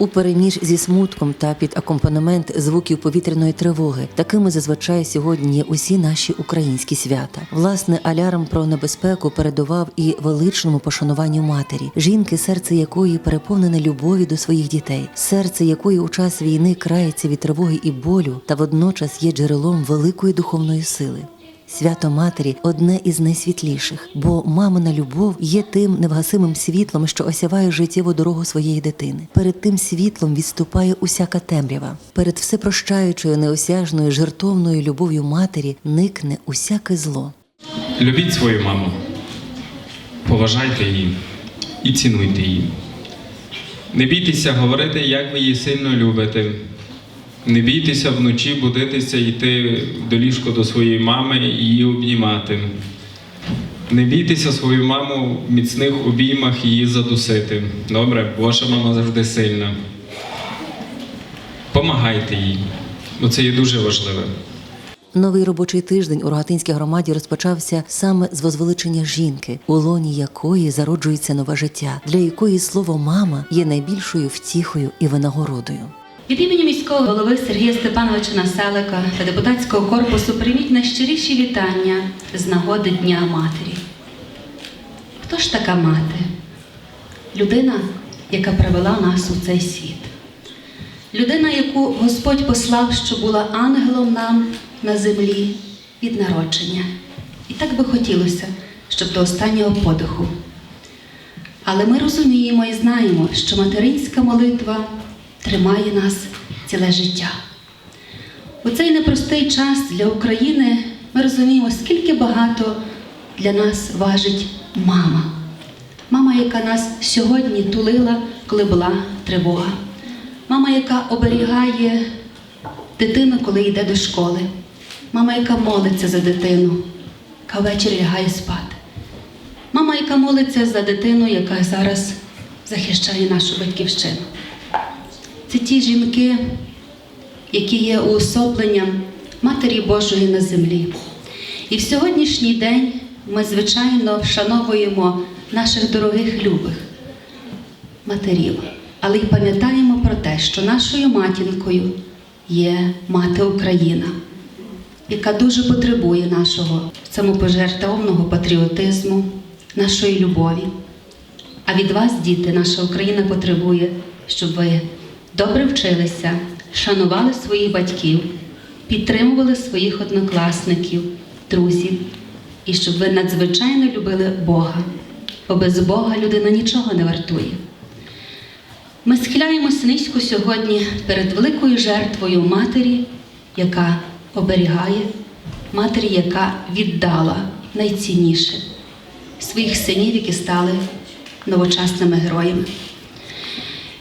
У переміж зі смутком та під акомпанемент звуків повітряної тривоги. Такими зазвичай сьогодні є усі наші українські свята. Власне, алярм про небезпеку передував і величному пошануванню матері, жінки, серце якої переповнене любові до своїх дітей, серце якої у час війни крається від тривоги і болю, та водночас є джерелом великої духовної сили. Свято Матері одне із найсвітліших, бо мамина любов є тим невгасимим світлом, що осяває життєву дорогу своєї дитини. Перед тим світлом відступає усяка темрява. Перед всепрощаючою, неосяжною, жертовною любов'ю матері никне усяке зло. Любіть свою маму, поважайте її і цінуйте її. Не бійтеся говорити, як ви її сильно любите. Не бійтеся вночі будитися йти до ліжка до своєї мами і її обнімати. Не бійтеся свою маму в міцних обіймах її задусити. Добре, ваша мама завжди сильна. Помагайте їй, бо це є дуже важливе. Новий робочий тиждень у Рогатинській громаді розпочався саме з возвеличення жінки, у лоні якої зароджується нове життя, для якої слово мама є найбільшою втіхою і винагородою. Від імені міського голови Сергія Степановича Населика та депутатського корпусу прийміть найщиріші вітання з нагоди Дня Матері. Хто ж така мати? Людина, яка привела нас у цей світ. Людина, яку Господь послав, що була ангелом нам на землі від народження. І так би хотілося, щоб до останнього подиху. Але ми розуміємо і знаємо, що материнська молитва тримає нас ціле життя. У цей непростий час для України ми розуміємо, скільки багато для нас важить мама. Мама, яка нас сьогодні тулила, коли була тривога. Мама, яка оберігає дитину, коли йде до школи. Мама, яка молиться за дитину, яка ввечері лягає спати. Мама, яка молиться за дитину, яка зараз захищає нашу батьківщину. Це ті жінки, які є уособленням Матері Божої на землі. І в сьогоднішній день ми, звичайно, вшановуємо наших дорогих любих матерів, але й пам'ятаємо про те, що нашою матінкою є мати Україна, яка дуже потребує нашого самопожертовного патріотизму, нашої любові. А від вас, діти, наша Україна потребує, щоб ви добре вчилися, шанували своїх батьків, підтримували своїх однокласників, друзів, і щоб ви надзвичайно любили Бога, бо без Бога людина нічого не вартує. Ми схиляємося низько сьогодні перед великою жертвою матері, яка оберігає, матері, яка віддала найцінніше своїх синів, які стали новочасними героями.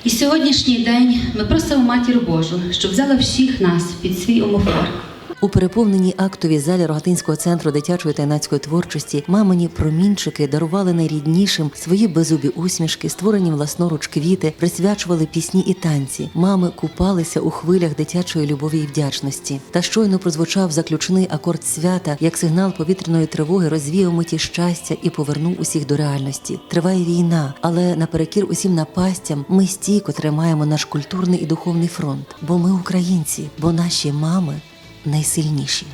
І сьогоднішній день ми просимо Матір Божу, щоб взяла всіх нас під свій омофор. У переповненій актовій залі Рогатинського центру дитячої та юнацької творчості мамині промінчики дарували найріднішим свої беззубі усмішки, створені власноруч квіти, присвячували пісні і танці. Мами купалися у хвилях дитячої любові і вдячності. Та щойно прозвучав заключний акорд свята, як сигнал повітряної тривоги розвіяв миті щастя і повернув усіх до реальності. Триває війна, але наперекір усім напастям ми стійко тримаємо наш культурний і духовний фронт. Бо ми українці, бо наші мами найсильніші.